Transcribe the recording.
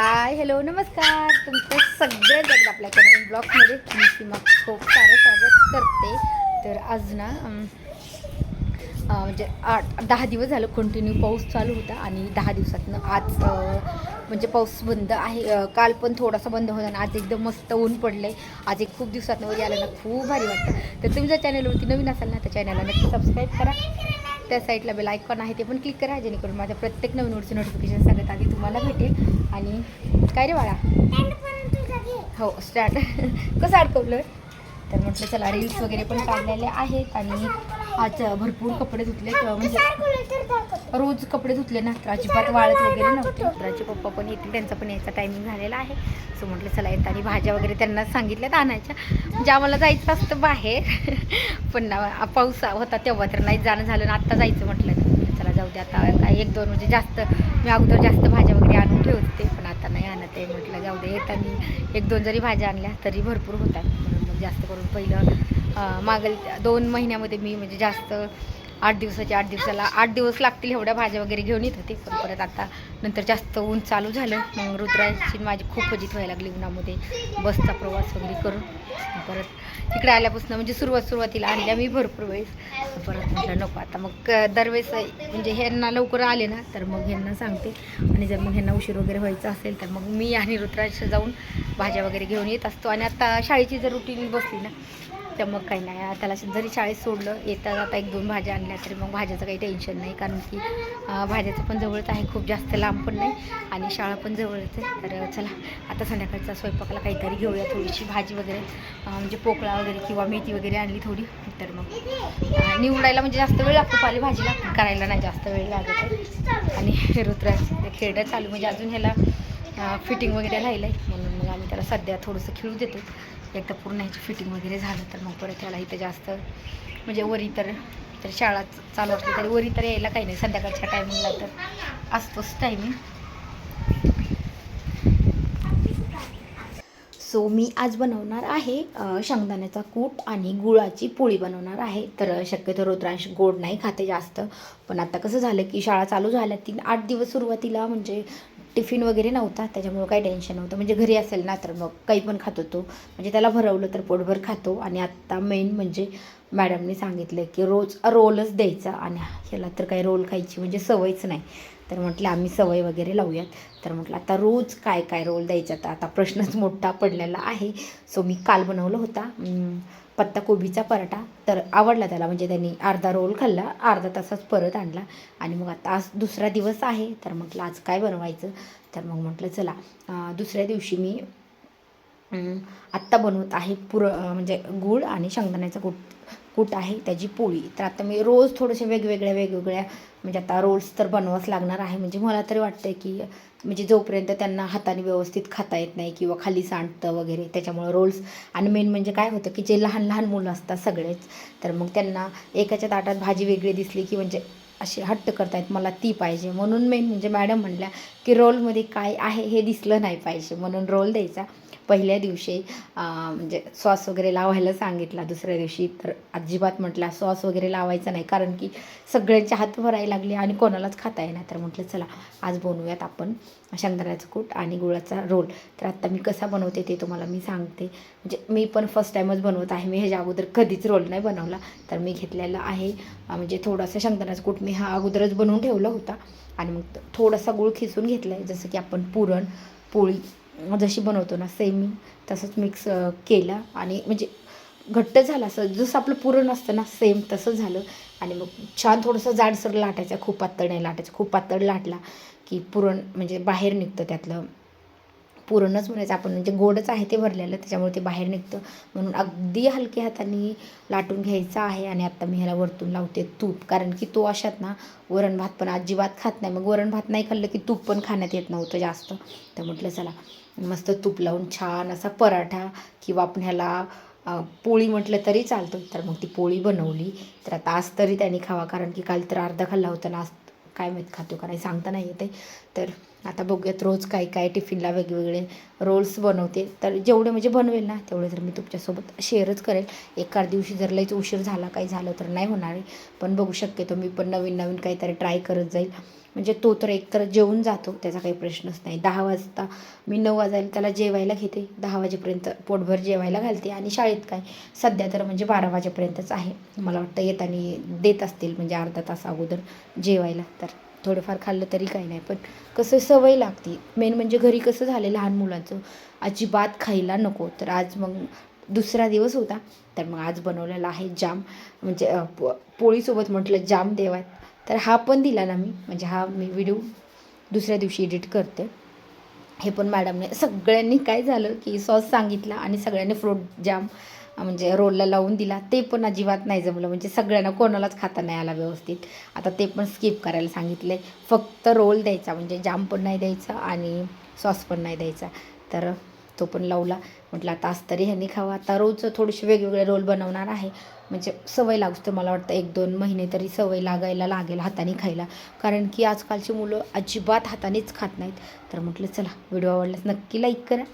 Hi hello नमस्कार. तुमचं सगळ्यात एकदा आपल्या नवीन ब्लॉगमध्ये. तुमची मग खूप सारं स्वागत करते. तर आज ना म्हणजे आठ दहा दिवस झालं कंटिन्यू पाऊस चालू होता आणि दहा दिवसातनं आज म्हणजे पाऊस बंद आहे. काल पण थोडासा बंद होता आणि आज एकदम मस्त ऊन पडलं आहे आज एक खूप दिवसातनं वगैरे आलं ना खूप भारी वाटतं. तर तुम्ही जर चॅनलवरती नवीन असाल ना तर चॅनलला नक्की सबस्क्राईब करा. त्या साईडला बेल आयकॉन आहे ते पण क्लिक करा जेणेकरून माझ्या प्रत्येक नवीन वरची नोटिफिकेशन सगळ्यात आधी तुम्हाला भेटेल. आणि काय रे बाळा? हो स्टार्ट कसं अडकवलं तर म्हटलं चला रील्स वगैरे पण काढलेले आहेत आणि आज भरपूर कपडे धुतले म्हणजे रोज कपडे धुतले ना तर अजिबात वाळत वगैरे नव्हते. मित्राचे पप्पा पण येतील त्यांचा पण यायचा टायमिंग झालेला आहे. सो म्हटलं चला येताना भाज्या वगैरे त्यांना सांगितल्यात आणायच्या. म्हणजे आम्हाला जायचं असतं बाहेर. पण ना पाऊस होता तेव्हा तर नाही जाणं झालं ना आत्ता जायचं म्हटलं. चला जाऊ दे आता. काय एक दोन म्हणजे जास्त मी अगोदर जास्त भाज्या वगैरे आणून ठेवते पण आता नाही आणत आहे. म्हटलं जाऊ दे येताना एक दोन जरी भाज्या आणल्या तरी भरपूर होतात. म्हणून मग जास्त करून पहिलं मागील दोन महिन्यामध्ये मी म्हणजे जास्त आठ दिवसाच्या आठ दिवसाला आठ दिवस लागतील एवढ्या भाज्या वगैरे घेऊन येत होते पण परत आता नंतर जास्त ऊन चालू झालं. मग रुद्राची माझी खूप फजित व्हायला लागली उन्हामध्ये. बसचा प्रवास वगैरे करून. परत इकडे आल्यापासून म्हणजे सुरुवात सुरुवातीला आणल्या मी भरपूर वेळेस. परत म्हटलं नको आता. मग दरवेळेस म्हणजे ह्यांना लवकर आले ना तर मग ह्यांना सांगते. आणि जर मग ह्यांना उशीर वगैरे व्हायचा असेल तर मग मी आणि रुद्राज जाऊन भाज्या वगैरे घेऊन येत असतो. आणि आता शाळेची जर रुटीन बसली ना तर मग काही नाही. त्याला जरी शाळेत सोडलं येता जाता एक दोन भाज्या आणल्या तरी मग भाज्याचं काही टेन्शन नाही. कारण की भाज्याचं पण जवळच आहे. खूप जास्त लांब पण नाही. आणि शाळा पण जवळच आहे. तर चला आता संध्याकाळचा स्वयंपाकाला काहीतरी घेऊया. थोडीशी भाजी वगैरे म्हणजे पोकळा वगैरे किंवा मेथी वगैरे आणली थोडी. तर मग निवडायला म्हणजे जास्त वेळ लागतो. पालेभाजीला करायला नाही जास्त वेळ लागत आणि रुद्राज खेळणं चालू म्हणजे अजून ह्याला फिटिंग वगैरे राहिलं आहे म्हणून मग आम्ही त्याला सध्या थोडंसं खेळू देतो. एकदा पूर्ण ह्याची फिटिंग वगैरे झालं तर मग परत त्याला इथं जास्त म्हणजे वरी तर तर शाळा चालू असली तरी वरी तर यायला काही नाही संध्याकाळच्या टायमिंगला तर असतोच टायमिंग सो मी आज बनवणार आहे शेंगदाण्याचा कूट आणि गुळाची पोळी बनवणार आहे. तर शक्यतो रुद्रांश गोड नाही खाते जास्त. पण आता कसं झालं की शाळा चालू झाल्या तीन आठ दिवस सुरुवातीला म्हणजे टिफिन वगैरे नव्हता त्याच्यामुळं काही टेन्शन नव्हतं. म्हणजे घरी असेल ना तर मग काही पण खात होतो म्हणजे त्याला भरवलं तर पोटभर खातो. आणि आत्ता मेन म्हणजे मॅडमने सांगितलं की रोज रोलच द्यायचा. आणि ह्याला तर काही रोल खायची म्हणजे सवयच नाही. तर म्हटलं आम्ही सवय वगैरे लावूयात. तर म्हटलं आता रोज काय काय रोल द्यायचा? तर आता प्रश्नच मोठा पडलेला आहे. सो मी काल बनवलं होता. पत्ताकोबीचा पराठा तर आवडला त्याला. म्हणजे त्यांनी अर्धा रोल खाल्ला अर्धा तासाच परत आणला. आणि मग आता आज दुसरा दिवस आहे तर म्हटलं आज काय बनवायचं? तर मग म्हटलं चला दुसऱ्या दिवशी मी आत्ता बनवत आहे पुर म्हणजे गूळ आणि शेंगदाण्याचा कूट कूट आहे त्याची पोळी. तर आता मी रोज थोडेसे वेगवेगळ्या वेगवेगळ्या म्हणजे आता रोल्स तर बनवाच लागणार आहे. म्हणजे मला तरी वाटतं की म्हणजे जोपर्यंत त्यांना हाताने व्यवस्थित खाता येत नाही किंवा खाली सांडतं वगैरे त्याच्यामुळं रोल्स आणि मेन म्हणजे काय होतं की जे लहान लहान मुलं असतात सगळेच तर मग त्यांना एकाच्या ताटात भाजी वेगळी दिसली की म्हणजे अशी हट्ट करतायत मला ती पाहिजे. म्हणून मेन म्हणजे मॅडम म्हणल्या की रोलमध्ये काय आहे हे दिसलं नाही पाहिजे. म्हणून रोल द्यायचा. पहिल्या दिवशी म्हणजे सॉस वगैरे लावायला सांगितला दुसऱ्या दिवशी. तर अजिबात म्हटला सॉस वगैरे लावायचा नाही कारण की सगळ्यांचे हात भरायला लागले आणि कोणालाच खाता येणार तर म्हटलं चला आज बनवूयात आपण शेंगदाण्याचं कूट आणि गुळाचा रोल. तर आत्ता मी कसा बनवते ते तुम्हाला मी सांगते. म्हणजे मी पण फर्स्ट टाईमच बनवत आहे. मी ह्याच्या अगोदर कधीच रोल नाही बनवला. तर मी घेतलेला आहे. म्हणजे थोडासा शेंगदाण्याचा कूट मी हा अगोदरच बनवून ठेवला होता. आणि मग थोडासा गुळ खिसून घेतला आहे जसं की आपण पुरण पोळी जशी बनवतो ना सेम तसंच मिक्स केलं आणि म्हणजे घट्ट झालं असं जसं आपलं पुरण असतं ना सेम तसं झालं. आणि मग छान थोडंसं जाडसर लाटायचं खूप पातळ नाही लाटायचं खूप पातळ लाटला की पुरण म्हणजे बाहेर निघतं त्यातलं. पुरणच म्हणायचं आपण म्हणजे गोडच आहे ते भरलेलं त्याच्यामुळे ते बाहेर निघतं. म्हणून अगदी हलक्या हाताने लाटून घ्यायचं आहे आणि आत्ता मी ह्याला वरतून लावते तूप. कारण की तो अशात ना वरण भात पण अजिबात खात नाही. मग वरण भात नाही खाल्लं की तूप पण खाण्यात येत नव्हतं जास्त. तर म्हटलं चला मस्त तूप लावून छान असा पराठा किंवा आपण ह्याला पोळी म्हटलं तरी चालतो तर मग ती पोळी बनवली. तर आता आज तरी त्यांनी खावा. कारण की काल तर अर्धा खाल्ला होता ना आज काय माहीत खातो का नाही सांगता नाही येते तर आता बघूयात रोज काय काय टिफिनला वेगवेगळे रोल्स बनवते. तर जेवढे म्हणजे बनवेल ना तेवढे तर मी तुमच्यासोबत शेअरच करेल. एका दिवशी जर लईच उशीर झाला काही झालं तर नाही होणार. आहे पण बघू शक्यतो मी पण नवीन नवीन काहीतरी ट्राय करत जाईल. म्हणजे तो तर एकतर जेवून जातो त्याचा काही प्रश्नच नाही. दहा वाजता मी नऊ वाजायला त्याला जेवायला घेते. दहा वाजेपर्यंत पोटभर जेवायला घालते. आणि शाळेत काय? सध्या तर म्हणजे बारा वाजेपर्यंतच आहे. मला वाटतं येताना देत असतील म्हणजे अर्धा तास अगोदर जेवायला. तर थोडंफार खाल्लं तरी काही नाही. पण कसं सवय लागते. मेन म्हणजे घरी कसं झालं लहान मुलांचं? अजिबात खायला नको. तर आज मग दुसरा दिवस होता. तर मग आज बनवलेला आहे जाम. म्हणजे पो पोळीसोबत म्हटलं जाम देवात. तर हा पण दिला ना मी. म्हणजे हा मी व्हिडिओ दुसऱ्या दिवशी एडिट करते. हे पण मॅडमने सगळ्यांनी काय झालं की सॉस सांगितला आणि सगळ्यांनी फ्रूट जाम म्हणजे रोलला लावून दिला. ते पण अजिबात नाही जमलं. म्हणजे सगळ्यांना कोणालाच खाता नाही आला व्यवस्थित. आता ते पण स्किप करायला सांगितलं. आहे फक्त रोल द्यायचा. म्हणजे जाम पण नाही द्यायचा आणि सॉस पण नाही द्यायचा. तर तो पण लावला. म्हटलं आता आज तरी ह्यांनी खावा. आता रोज थोडेसे वेगवेगळे रोल बनवणार आहे. म्हणजे सवय लागतो मला वाटतं. एक दोन महिने तरी सवय लागायला लागेल हाताने खायला. कारण की आजकालची मुलं अजिबात हातानेच खात नाहीत. तर म्हटलं चला व्हिडिओ आवडल्यास नक्की लाईक करा.